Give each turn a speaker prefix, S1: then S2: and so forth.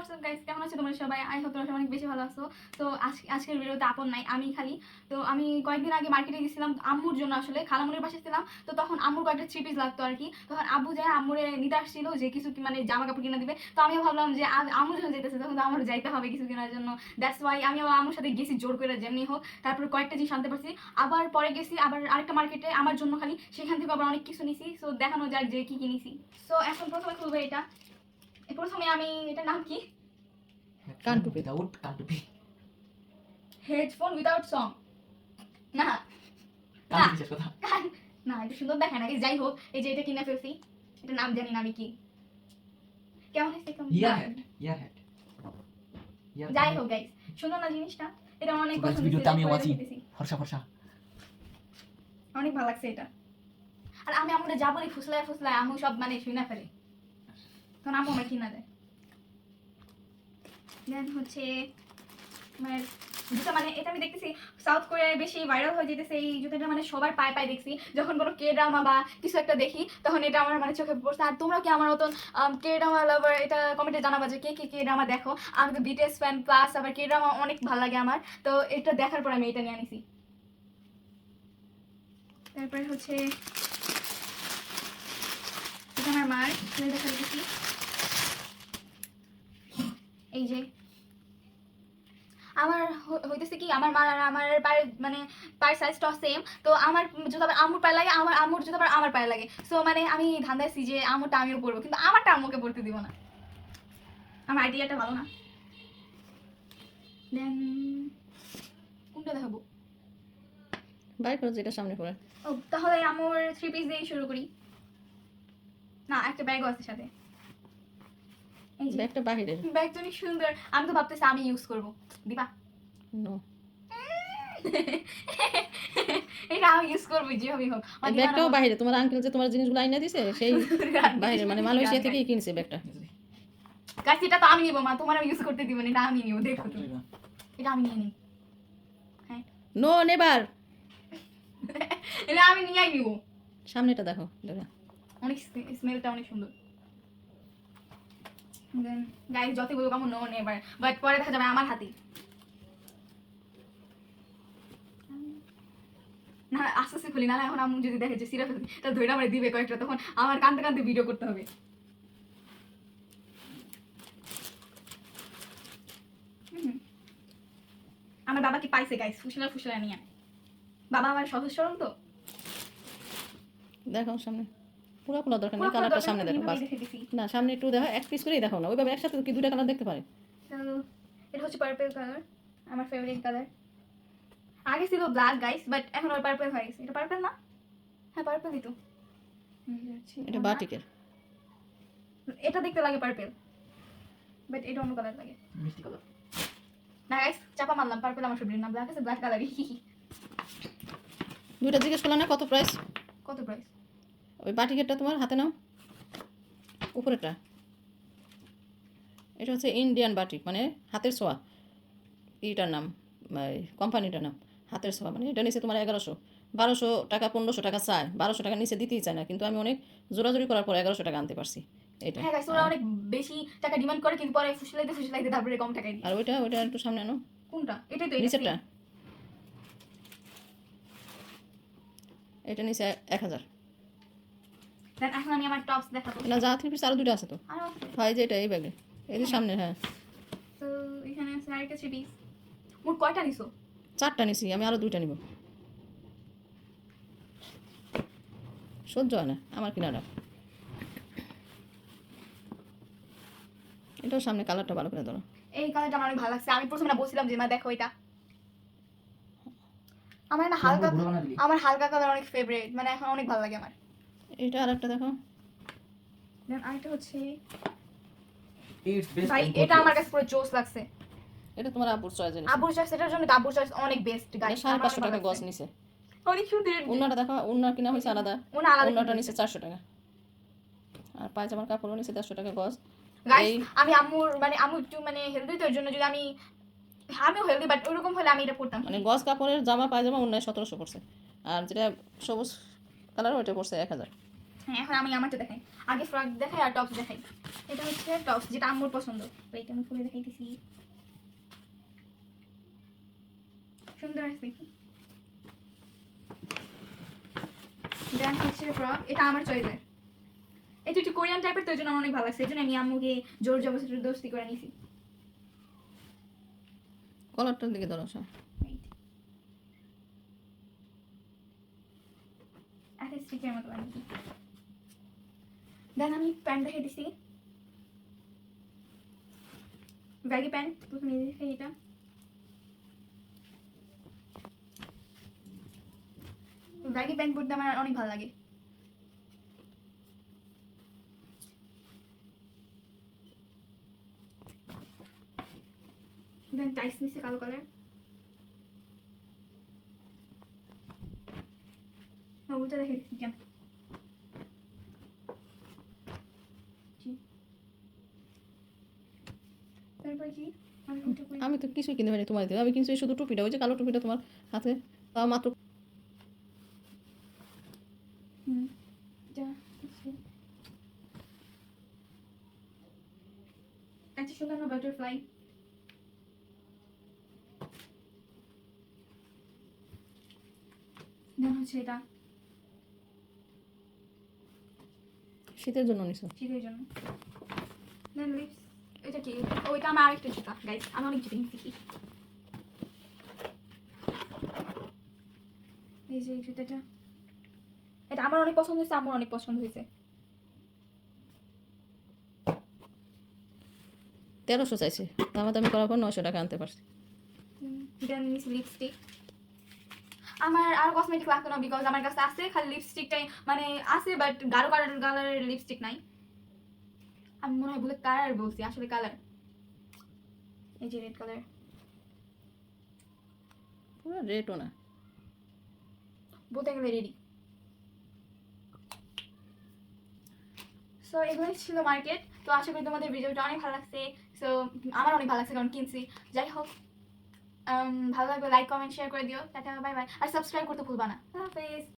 S1: WhatsApp guys কেমন আছো তোমরা সবাই? আই হোপ তোমরা অনেক বেশি ভালো আছো। তো আজকের ভিডিওতে আপন নাই, আমি খালি। তো আমি কয়েকদিন আগে মার্কেটে গেছিলাম, আম্মুর জন্য আসলে খালামুরের পাশে ছিলাম। তো তখন আম্মুর কয়েকটা থ্রি পিস লাগতো আর কি। তখন আব্বু যায়, আম্মুরে নিতে আসছিল যে কিছু মানে জামা কাপড় কিনে দিবে। তো আমিও ভাবলাম যে আম্মু যখন যেতেছে তখন তো আমার যাইতে হবে কিছু কেনার জন্য। দ্যাটস ওয়াই আমি আম্মুর সাথে গেছি জোর করে, যেমনি হোক। তারপর কয়েকটা জিনিস আনতে পারছি। আবার পরে গেছি, আবার আরেকটা মার্কেটে আমার জন্য খালি। সেখান থেকে আবার অনেক কিছু নিছি। সো দেখানো যাক যে কি কি নিছি। সো এখন প্রথমে খুলবো এটা। প্রথমে আমি এটার নাম কি?
S2: কানটুপি।
S3: উইদাউট কানটুপি
S1: হেডফোন উইদাউট সং না। না। এটা সুন্দর দেখায় না। যাই হোক এই যে এটা কিনে ফেলছি। এটা নাম জানি না আমি কি। কেমন হয়েছে কেমন
S3: ইয়ার হেড ইয়ার হেড
S1: যাই হোক গাইস সুন্দর না জিনিসটা। এটা অনেক পছন্দ
S3: ভিডিওতে আমিও আছি। ফর্সা ফর্সা
S1: অনেক ভালো লাগছে এটা। আর আমি আমাদের যা বলি ফুসলায় ফুসলায় আমি সব মানে শুনে ফেলে। তখন আমু আমার কিনা দেয়। দেন হচ্ছে মানে জুতা মানে এটা আমি দেখতেছি সাউথ কোরিয়ায় বেশি ভাইরাল হয়ে যেতেছে, এই জুতাটা মানে সবার পায়ে পায়ে দেখছি। যখন কোনো কে ড্রামা বা কিছু একটা দেখি, তখন এটা আমার মানে চোখে পড়ছে। আর তোমরা কি আমার মতন কে ড্রামা লাভার এটা কমেন্টে জানাবা যে কে কে কে ড্রামা দেখো? আমি তো বিটিএস ফ্যান প্লাস আবার কে ড্রামা অনেক ভালো লাগে আমার। তো এটা দেখার পর আমি এটা নিয়ে আনিছি। তারপরে হচ্ছে আমার মার খুলে দেখা দিচ্ছি এই যে। আমার হইতেছে কি আমার মার আর আমার পায়ের মানে পায়ের সাইজটা সেম তো আমার জুতো আম্মুর পায়ে লাগে আমার আম্মুর জুতো আমার পায়ে লাগে। সো মানে আমি ধান্দাইছি যে আম্মুরটা আমিও পরবো কিন্তু আমারটা আম্মুকে পরতে দিব না। আমার আইডিয়াটা ভালো না। দেন কোনটা দেখাবো?
S2: বাইর করো যেটা সামনে পড়ে।
S1: ও তাহলে আমার থ্রি পিস দিয়ে শুরু করি। না একটা ব্যাগও আছে সাথে। এই যে
S2: ব্যাগটা বাহিরের।
S1: ব্যাগটা অনেক সুন্দর। আমি তো ভাবতেছি আমি ইউজ করব। দিবা
S2: নো
S1: এটা আমি ইউজ করব যেভাবেই হোক।
S2: ব্যাগটাও বাহিরে। তোমার আঙ্কেল যে তোমার জিনিসগুলো আইনা দিছে সেই বাইরে মানে মালয়েশিয়া থেকেই কিনছে ব্যাগটা
S1: গাছ এটা তো আমি নিবো মা। তোমার আমি ইউজ করতে দিব না এটা আমি নিবো দেখো তুমি এটা আমি নিয়ে নিই।
S2: নো নেবার
S1: এটা আমি নিয়েই নিবো।
S2: সামনেটা দেখো দেখো।
S1: অনেক স্মেলটা অনেক সুন্দর। দেন গাইস যতই বলুক আমার নো নেবার বাট পরে দেখা যাবে আমার হাতেই না আস্তে আস্তে খুলি, না এখন আমি যদি দেখে যে সিরাপ তা ধরে আমার দিবে কয়েকটা, তখন আমার কানতে কানতে ভিডিও করতে হবে। আমার বাবা কি পাইছে গাইস ফুসলা ফুসলা নিয়ে। বাবা আমার সহজ সরল তো?
S2: দেখো সামনে। পুরো কোনো দরকার নেই কালারটা সামনে দেখো বাস। না সামনে একটু দেখো এক পিস করেই দেখো না ওইভাবে একসাথে কি দুটা কালার দেখতে পারে?
S1: এটা হচ্ছে পার্পল কালার আমার ফেভারিট কালার আগে ছিল ব্ল্যাক গাইস বাট এখন আর পার্পল হয়ে গেছে। এটা পার্পল না? হ্যাঁ পার্পলই তো
S2: এটা বাটিকের।
S1: এটা দেখতে লাগে পার্পল বাট এটা অন্য কালার লাগে।
S3: মিষ্টি কালার
S1: না গাইস চাপা মারলাম পার্পল আমার ফেভারিট না ব্ল্যাক আছে ব্ল্যাক কালারই
S2: দুইটা জিজ্ঞেস করলাম না কত প্রাইস
S1: কত প্রাইস
S2: ওই বাটিকেরটা তোমার হাতে নাও। উপরেরটা। এটা হচ্ছে ইন্ডিয়ান বাটিক মানে হাতের ছোঁয়া। এইটার নাম কোম্পানিটার নাম হাতের ছোঁয়া মানে এটা নিচে তোমার এগারোশো। বারোশো টাকা পনেরোশো টাকা চায়। বারোশো টাকা নিচে দিতেই চায় না কিন্তু আমি অনেক জোরাজোরি করার পর এগারোশো টাকা আনতে পারছি। এটা
S1: হ্যাঁ গাইস ওরা অনেক বেশি টাকা ডিমান্ড করে কিন্তু পরে ফুসলাইতে ফুসলাইতে তারপরে কম টাকায়
S2: আর ওইটা ওইটা একটু সামনে আনো।
S1: কোনটা? এটাই তো
S2: নিচেরটা। এটা নিচে এক হাজার।
S1: দেন এখন আমি আমার টপস দেখাবো।
S2: না যা থ্রি পিস আরও দুটো আছে তো। হয় যে এটা এই ব্যাগে এই যে সামনে হ্যাঁ।
S1: তো এখানে আছে আরেকটা থ্রি পিস মোট কয়টা নিছো?
S2: চারটা নিছি আমি আরও দুইটা নিব। সহ্য হয় না আমার কিনাটা এটাও সামনে কালারটা ভালো করে ধরো।
S1: এই কালারটা আমার অনেক ভালো লাগছে। আমি প্রথমে না বলছিলাম যে মা দেখো এটা। আমার না হালকা আমার হালকা কালার অনেক ফেভারিট মানে এখন অনেক ভালো লাগে আমার।
S2: এটা আর একটা দেখো।
S1: দেন আরেকটা হচ্ছে ভাই এটা আমার কাছে পুরো জোস লাগছে।
S2: এটা তোমার আব্বুর চয়েস
S1: আবুর চয়েস এটার জন্য আবুর চয়েস অনেক বেস্ট গাইস
S2: সাড়ে পাঁচশো টাকা গছ নিছে।
S1: অনেক সুন্দর।
S2: উন্নাটা দেখো উন্নার কিনা হয়েছে আলাদা।
S1: ওনা আলাদা
S2: উন্নাটা নিচে চারশো টাকা। আর পায়জামার কাপড়ও নিচে দেড়শো টাকা গছ
S1: গাইস আমি আম্মুর মানে আম্মু একটু মানে হেলদি তো এর জন্য যদি আমি আমিও হেলদি বাট ওরকম হলে আমি এটা পড়তাম
S2: মানে গজ কাপড়ের জামা পায়জামা অন্যায় সতেরোশো পড়ছে। আর যেটা সবুজ কালার ওইটা পড়ছে এক হাজার।
S1: হ্যাঁ এখন আমি আমারটা দেখাই। আগে ফ্রক দেখাই আর টপস দেখাই। এটা হচ্ছে টপস যেটা আম্মুর পছন্দ। ওইটা আমি খুলে দেখাইতেছি। সুন্দর আছে দেখি দেন হচ্ছে ফ্রক এটা আমার চয়েসের এটা একটু কোরিয়ান টাইপের তো জন্য আমার অনেক ভালো লাগছে। এই জন্য আমি আম্মুকে জোর জবরদস্তি দোস্তি করে নিয়েছি
S2: কলারটার দিকে ধরো
S1: স্টিকের মতো বানিয়েছি দেন আমি ব্যাগি প্যান্ট প্রথমে এটা ব্যাগি প্যান্ট পরতে আমার অনেক ভালো লাগে দেন কালো কালার উল্টা দেখে দিচ্ছি কেন। তারপর কি আমি
S2: তো কিছুই কিনতে পারি তোমার আমি কিন্তু শুধু টুপিটা ওই যে কালো টুপিটা তোমার হাতে। তাও মাত্র
S1: না বাটারফ্লাই হচ্ছে এটা।
S2: শীতের জন্য নিছো?
S1: শীতের জন্য। Then lips. এটা কি? ওইটা আমার আরেকটা জুতা গাইস আমি অনেক জুতা কিনছি। এই যে জুতাটা। এটা আমার অনেক পছন্দ হয়েছে আমার অনেক পছন্দ হয়েছে।
S2: তেরোশো চাইছে। দামা দামি করার পর নয়শো টাকা আনতে পারছি।
S1: Then lipstick. আমার আর কসমেটিক লাগতো না বিকজ আমার কাছে আছে খালি লিপস্টিকটাই মানে আছে বাট গাঢ় কালার কালারের লিপস্টিক নাই। আমি মনে হয় বলে কালার বলছি আসলে কালার এই যে রেড কালার
S2: পুরো রেটও না।
S1: বলতে গেলে রেডি সো এগুলোই ছিল মার্কেট তো আশা করি তোমাদের ভিডিওটা অনেক ভালো লাগছে। সো আমার অনেক ভালো লাগছে কারণ কিনছি। যাই হোক। ভালো লাগবে লাইক কমেন্ট শেয়ার করে দিও। টাটা বাই বাই আর সাবস্ক্রাইব করতে ভুলবা না। হাফেজ।